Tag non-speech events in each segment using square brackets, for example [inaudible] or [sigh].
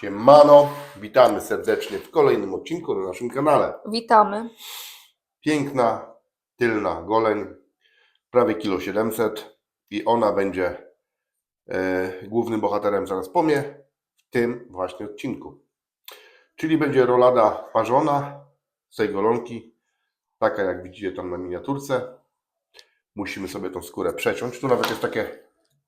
Siemano, witamy serdecznie w kolejnym odcinku na naszym kanale. Witamy. Piękna, tylna goleń, prawie kilo 700 i ona będzie e, głównym bohaterem zaraz pomie w tym właśnie odcinku. Czyli będzie rolada parzona z tej golonki, taka jak widzicie tam na miniaturce. Musimy sobie tą skórę przeciąć. Tu nawet jest takie,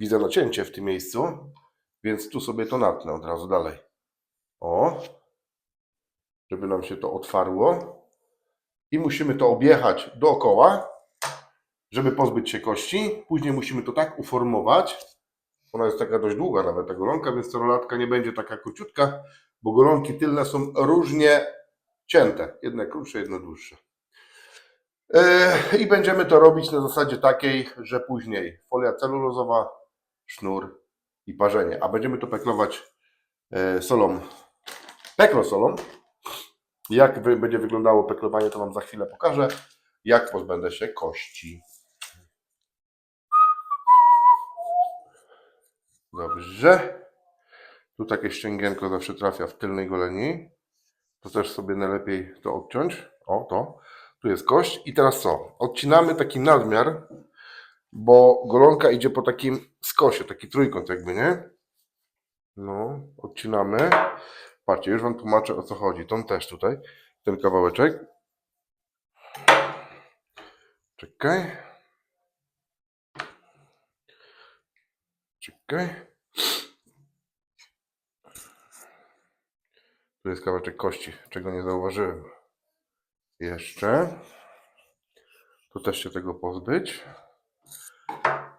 widzę nacięcie w tym miejscu, więc tu sobie to natnę od razu dalej. O, żeby nam się to otwarło. I musimy to objechać dookoła, żeby pozbyć się kości. Później musimy to tak uformować. Ona jest taka dość długa nawet ta golonka, więc ta rolatka nie będzie taka króciutka, bo golonki tylne są różnie cięte. Jedne krótsze, jedne dłuższe. Yy, I będziemy to robić na zasadzie takiej, że później folia celulozowa, sznur i parzenie. A będziemy to peklować e, solą. Jak będzie wyglądało peklowanie, to Wam za chwilę pokażę. Jak pozbędę się kości. Dobrze. Tu takie ścięgienko zawsze trafia w tylnej goleni. To też sobie najlepiej to odciąć. O, to. Tu jest kość. I teraz co? Odcinamy taki nadmiar, bo golonka idzie po takim skosie, taki trójkąt jakby, nie? No, odcinamy. Patrzcie, już Wam tłumaczę o co chodzi. Tą też tutaj, ten kawałeczek. Czekaj. Czekaj. Tu jest kawałeczek kości, czego nie zauważyłem. Jeszcze. Tu też się tego pozbyć.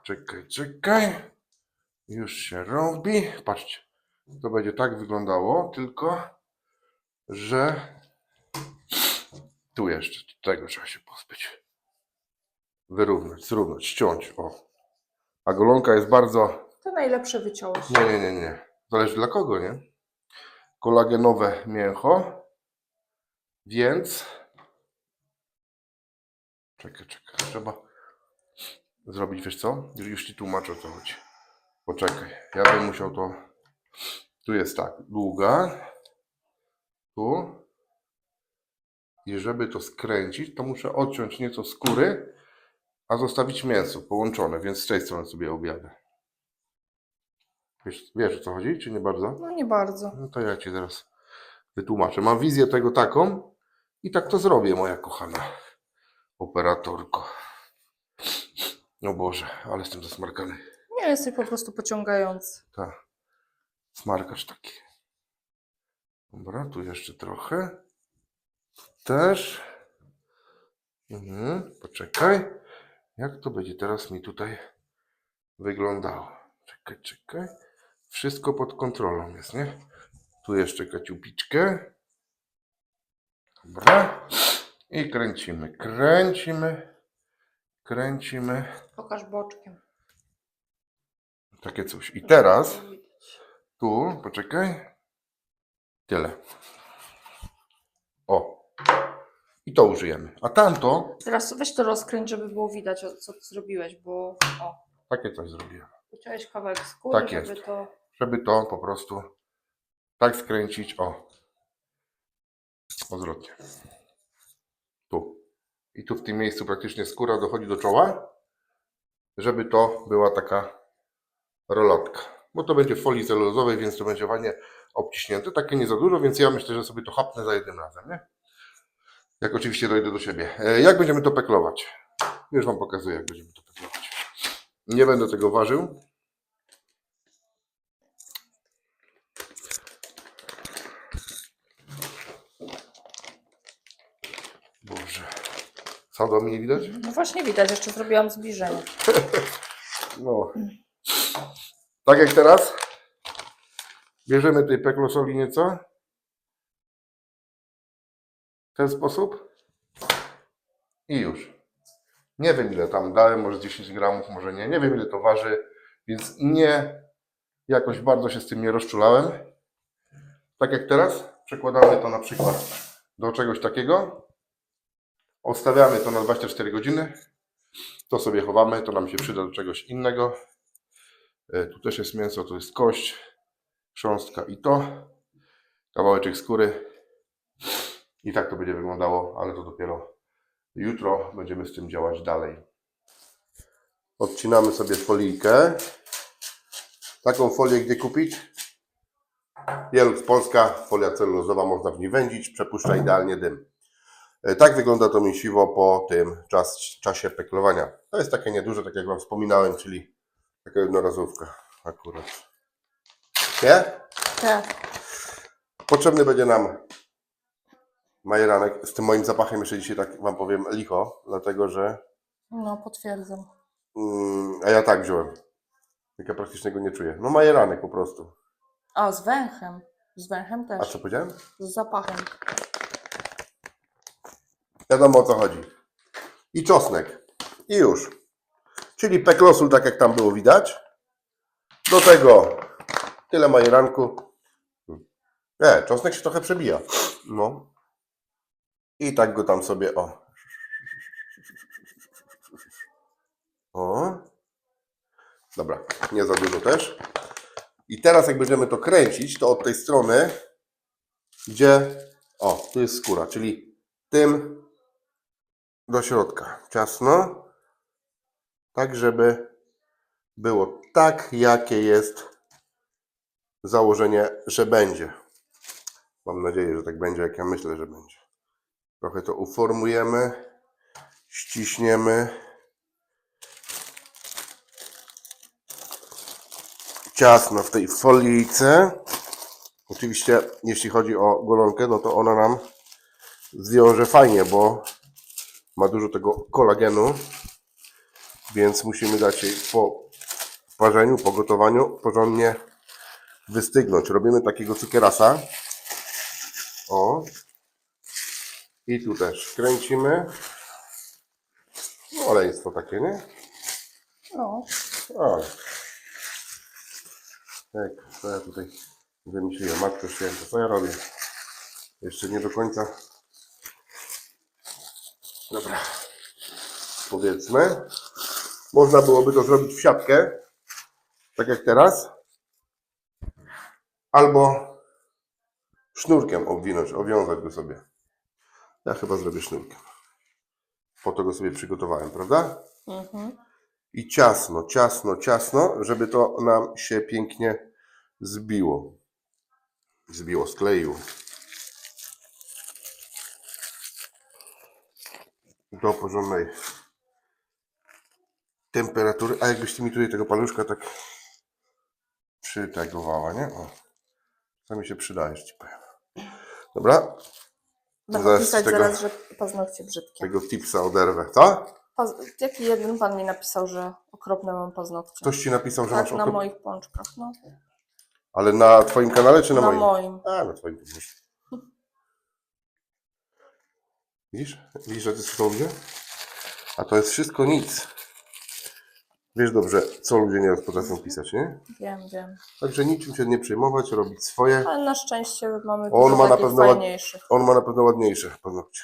Czekaj, czekaj. Już się robi. Patrzcie. To będzie tak wyglądało, tylko że tu jeszcze tego trzeba się pozbyć. Wyrównać, zrównać, ściąć. O. A golonka jest bardzo. To najlepsze wyciąłeś. Nie, nie, nie, nie. Zależy dla kogo, nie? Kolagenowe mięcho. Więc. Czekaj, czekaj. Trzeba zrobić, wiesz co? Już ci tłumaczę o co chodzi. Poczekaj. Ja bym musiał to. Tu jest tak, długa. Tu. I żeby to skręcić, to muszę odciąć nieco skóry, a zostawić mięso połączone, więc z tej strony sobie objadę. Wiesz, wiesz o co chodzi, czy nie bardzo? No nie bardzo. No to ja ci zaraz wytłumaczę. Mam wizję tego taką i tak to zrobię, moja kochana operatorko. No Boże, ale jestem zasmarkany. Nie jesteś po prostu pociągający. Ta. Smarkacz taki. Dobra, tu jeszcze trochę. Też. Mhm, poczekaj. Jak to będzie teraz mi tutaj wyglądało? Czekaj, czekaj. Wszystko pod kontrolą jest, nie? Tu jeszcze kaciupiczkę. Dobra. I kręcimy, kręcimy, kręcimy. Pokaż boczkiem. Takie coś. I teraz tu, poczekaj. Tyle. O. I to użyjemy. A tamto, Teraz weź to rozkręć, żeby było widać, o- co ty zrobiłeś, bo o, takie coś zrobiłem. wyciąłeś kawałek skóry, Tak żeby jest. to... Żeby to po prostu tak skręcić. O. Odwrotnie. Tu. I tu w tym miejscu praktycznie skóra dochodzi do czoła, żeby to była taka rolotka. Bo to będzie w folii celulozowej, więc to będzie ładnie obciśnięte. Takie nie za dużo, więc ja myślę, że sobie to chapnę za jednym razem, nie? Jak oczywiście dojdę do siebie. E, Jak będziemy to peklować? Już Wam pokazuję, jak będziemy to peklować. Nie będę tego ważył. Boże. Sadła mi nie widać? No właśnie widać, jeszcze zrobiłam zbliżenie. [laughs] No. Tak jak teraz. Bierzemy tej peklosoli nieco. W ten sposób. I już. Nie wiem ile tam dałem, może 10 gramów, może nie. Nie wiem ile to waży, więc nie jakoś bardzo się z tym nie rozczulałem. Tak jak teraz. Przekładamy to na przykład do czegoś takiego. Odstawiamy to na 24 godziny. To sobie chowamy, to nam się przyda do czegoś innego. E, Tu też jest mięso, to jest kość, chrząstka i to. kawałeczek skóry. I tak to będzie wyglądało, ale to dopiero jutro będziemy z tym działać dalej. Odcinamy sobie folijkę. Taką folię gdzie kupić? Jelux Polska, folia celulozowa, można w niej wędzić, przepuszcza idealnie dym. E, Tak wygląda to mięsiwo po tym czas, czasie peklowania. To jest takie nieduże, tak jak Wam wspominałem, czyli taka jednorazówka akurat. Nie? Tak. Potrzebny będzie nam majeranek. Z tym moim zapachem jeszcze dzisiaj tak Wam powiem licho, dlatego że No, potwierdzam. mm, a ja tak wziąłem. Jak ja praktycznie go nie czuję. No majeranek po prostu. A, z węchem. Z węchem A też. co powiedziałem? Z zapachem. Wiadomo o co chodzi. I czosnek. I już. Czyli peklosul, tak jak tam było widać. Do tego tyle majeranku. Nie, czosnek się trochę przebija. No. I tak go tam sobie, o. O. Dobra, nie za dużo też. I teraz jak będziemy to kręcić, to od tej strony, gdzie, o, tu jest skóra, czyli tym do środka. Ciasno. Tak, żeby było tak, jakie jest założenie, że będzie. Mam nadzieję, że tak będzie, jak ja myślę, że będzie. Trochę to uformujemy, ściśniemy. Ciasno w tej folijce. Oczywiście, jeśli chodzi o golonkę, no to ona nam zwiąże fajnie, bo ma dużo tego kolagenu, więc musimy dać jej po parzeniu, po gotowaniu porządnie wystygnąć. Robimy takiego cukierasa. O. I tu też kręcimy. No, Oleństwo takie, nie? No. O. Tak, co ja tutaj wymyśliłem? Matko Święta, co ja robię? Jeszcze nie do końca. Dobra. Powiedzmy. Można byłoby to zrobić w siatkę, tak jak teraz. Albo sznurkiem obwinąć, owiązać go sobie. Ja chyba zrobię sznurkiem. Po to go sobie przygotowałem, prawda? Mhm. i ciasno, ciasno, ciasno, żeby to nam się pięknie zbiło. Zbiło, skleiło. Do porządnej temperatury. A jakbyś ty mi tutaj tego paluszka tak przytegowała, nie? O. To mi się przydaje, że ci powiem. Dobra, Będę Zaraz pisać tego- zaraz, że paznokcie brzydkie. tego tipsa oderwę. Co? Paz... Jaki jeden pan mi napisał, że okropne mam paznokcie? Ktoś ci napisał, że tak, masz na okrop... moich pączkach, no. Ale na twoim kanale czy na, Na moim? moim. A, na twoim. Widzisz? Widzisz, że to ludzie? A to jest wszystko nic. Wiesz dobrze, co ludzie nie potrafią pisać, nie? Wiem, wiem. Także niczym się nie przejmować, robić swoje. Ale na szczęście mamy On ma na pewno ład- fajniejszych. On ma na pewno ładniejsze paznokcie.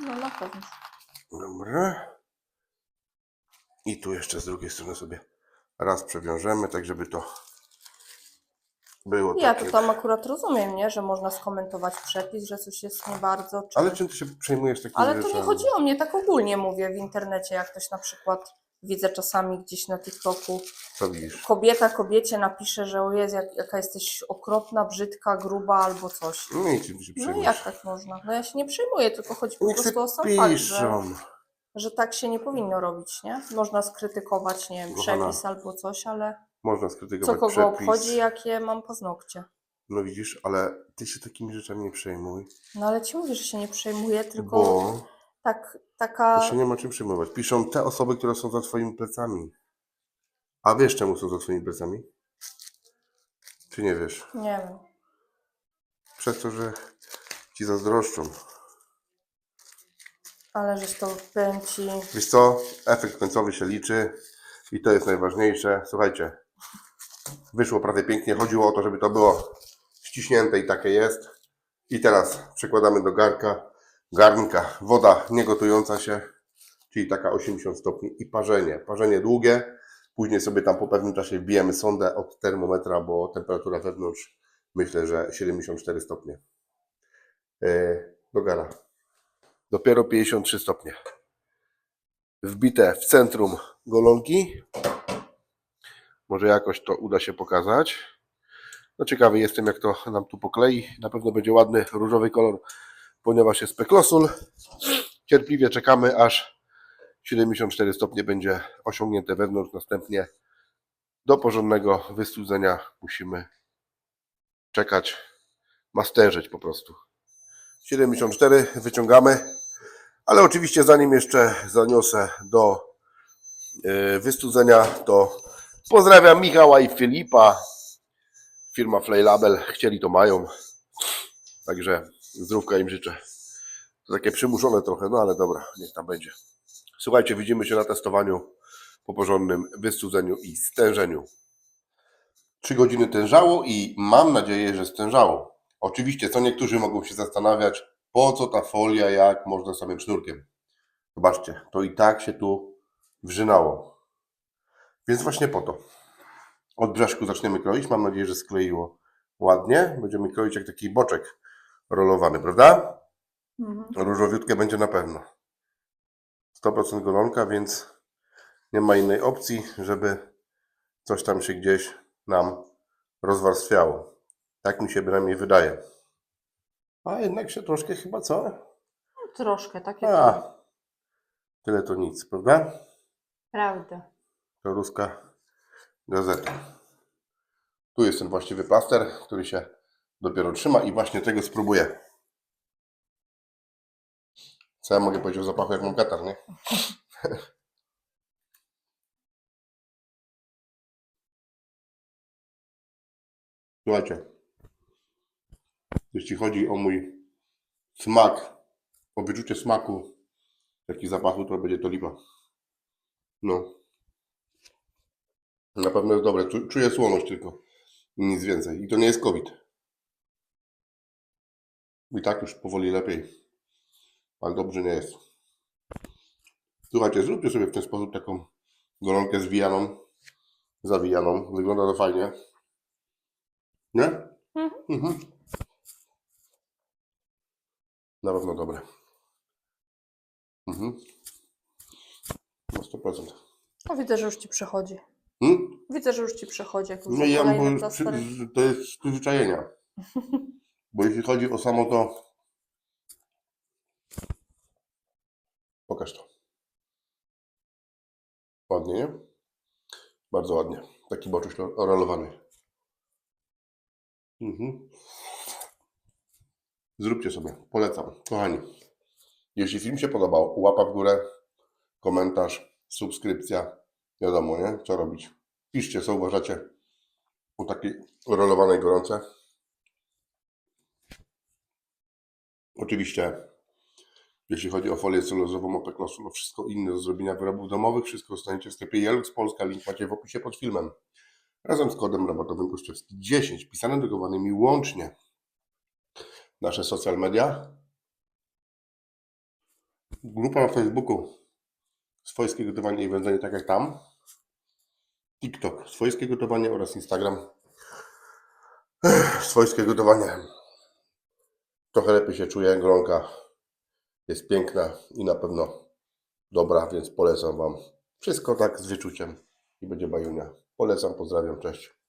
No na pewno. Dobra. I tu jeszcze z drugiej strony sobie raz przewiążemy, tak żeby to było Ja takie. to tam akurat rozumiem, nie? Że można skomentować przepis, że coś jest nie bardzo. Czy... Ale czym ty się przejmujesz takimi Ale to rzeczami? nie chodzi o mnie, tak ogólnie mówię w internecie, jak ktoś na przykład widzę czasami gdzieś na TikToku, Co kobieta kobiecie napisze, że o jest, jak, jaka jesteś okropna, brzydka, gruba albo coś. No i czym się No i jak tak można? No ja się nie przejmuję, tylko chodzi po prostu o sam fakt, że, że tak się nie powinno robić, nie? Można skrytykować, nie wiem, Kochana, przepis albo coś, ale Można co skrytykować kogo przepis. obchodzi, jakie mam paznokcie. No widzisz, ale ty się takimi rzeczami nie przejmuj, No ale ci mówię, że się nie przejmuję, tylko bo tak, taka... się nie ma czym przejmować. Piszą te osoby, które są za twoimi plecami. A wiesz czemu są za twoimi plecami? Czy nie wiesz? Nie wiem. Przez to, że ci zazdroszczą. Ale żeś to powiem ci, Wiesz co? Efekt końcowy się liczy i to jest najważniejsze. Słuchajcie, wyszło prawie pięknie. Chodziło o to, żeby to było ściśnięte i takie jest. I teraz przekładamy do garnka. Garnka, woda niegotująca się, czyli taka 80 stopni i parzenie. Parzenie długie. Później sobie tam po pewnym czasie wbijemy sondę od termometra, bo temperatura wewnątrz myślę, że 74 stopnie. Yy, do gara. Dopiero 53 stopnie. Wbite w centrum golonki. Może jakoś to uda się pokazać. No ciekawy jestem, jak to nam tu poklei. Na pewno będzie ładny różowy kolor, ponieważ jest peklosul. Cierpliwie czekamy, aż 74 stopnie będzie osiągnięte wewnątrz. Następnie do porządnego wystudzenia musimy czekać, masterzyć po prostu. 74 wyciągamy, ale oczywiście zanim jeszcze zaniosę do yy, wystudzenia, to pozdrawiam Michała i Filipa. Firma Flay Label, chcieli to mają. Także zdrówka im życzę. To takie przymuszone trochę, no ale dobra, niech tam będzie. Słuchajcie, widzimy się na testowaniu po porządnym wystudzeniu i stężeniu. Trzy godziny tężało i mam nadzieję, że stężało. Oczywiście, co niektórzy mogą się zastanawiać, po co ta folia, jak można samym sznurkiem. Zobaczcie, to i tak się tu wrzynało. Więc właśnie po to. Od brzeszku zaczniemy kroić. Mam nadzieję, że skleiło ładnie. Będziemy kroić jak taki boczek rolowany, prawda? Mhm. Różowiutkie będzie na pewno. 100% golonka, więc nie ma innej opcji, żeby coś tam się gdzieś nam rozwarstwiało. Tak mi się bynajmniej wydaje. A jednak się troszkę chyba co? No, troszkę, takie A, tyle to nic, prawda? Prawda. To ruska gazeta. Tu jest ten właściwy plaster, który się dopiero trzyma i właśnie tego spróbuję. Co ja mogę powiedzieć o zapachu, jak mam katar, nie? [laughs] Słuchajcie, jeśli chodzi o mój smak, o wyczucie smaku, jaki zapachu, to będzie to lipa. No. Na pewno jest dobre. Czu- Czuję słoność tylko. Nic więcej. I to nie jest COVID. I tak już powoli lepiej. Ale dobrze nie jest. Słuchajcie, zróbcie sobie w ten sposób taką golonkę zwijaną, zawijaną. Wygląda to fajnie. Nie? Mhm. Mhm. Na pewno dobre. Mhm. Na 100%. No, widzę, że już ci przechodzi. Hmm? Widzę, że już ci przechodzi. Jak już No ja bo to jest przyzwyczajenia. [laughs] Bo jeśli chodzi o samo to. Pokaż to. Ładnie, nie? Bardzo ładnie. Taki boczuś ro- rolowany. Mhm. Zróbcie sobie. Polecam. Kochani. Jeśli film się podobał, łapa w górę, komentarz, subskrypcja. Wiadomo, nie? Co robić. Piszcie, co uważacie o takiej rolowanej gorące. Oczywiście, jeśli chodzi o folię celulozową, o peklosu, no wszystko inne do zrobienia wyrobów domowych, wszystko dostaniecie w sklepie Jelux Polska, link macie w opisie pod filmem. Razem z kodem rabatowym Kościewski 10, pisane drukowanymi łącznie. Nasze social media. Grupa na Facebooku Swojskie gotowanie i wędzenie tak jak tam. TikTok Swojskie gotowanie oraz Instagram Swojskie gotowanie. Trochę lepiej się czuję, gronka jest piękna i na pewno dobra, więc polecam Wam. Wszystko tak z wyczuciem i będzie bajunia. Polecam, pozdrawiam, cześć.